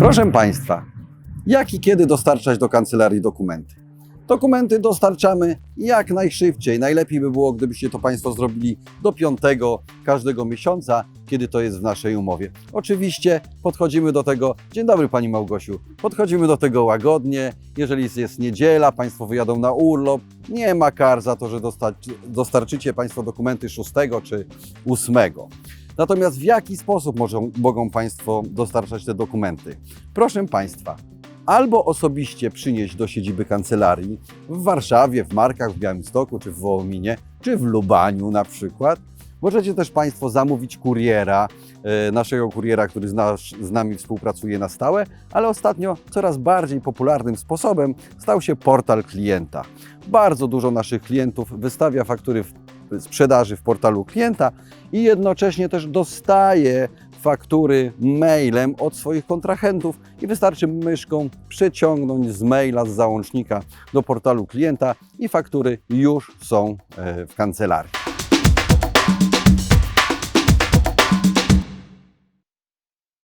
Proszę Państwa, jak i kiedy dostarczać do kancelarii dokumenty? Dokumenty dostarczamy jak najszybciej. Najlepiej by było, gdybyście to Państwo zrobili do 5 każdego miesiąca, kiedy to jest w naszej umowie. Oczywiście podchodzimy do tego, dzień dobry Pani Małgosiu, podchodzimy do tego łagodnie. Jeżeli jest, niedziela, Państwo wyjadą na urlop, nie ma kar za to, że dostarczy, dostarczycie Państwo dokumenty 6 czy 8. Natomiast w jaki sposób możą, mogą Państwo dostarczać te dokumenty? Proszę Państwa, albo osobiście przynieść do siedziby kancelarii w Warszawie, w Markach, w Białymstoku, czy w Wołominie, czy w Lubaniu na przykład. Możecie też Państwo zamówić kuriera, e, naszego kuriera, który z, z nami współpracuje na stałe, ale ostatnio coraz bardziej popularnym sposobem stał się portal klienta. Bardzo dużo naszych klientów wystawia faktury w sprzedaży w portalu klienta i jednocześnie też dostaje faktury mailem od swoich kontrahentów i wystarczy myszką przeciągnąć z maila, z załącznika do portalu klienta i faktury już są e, w kancelarii.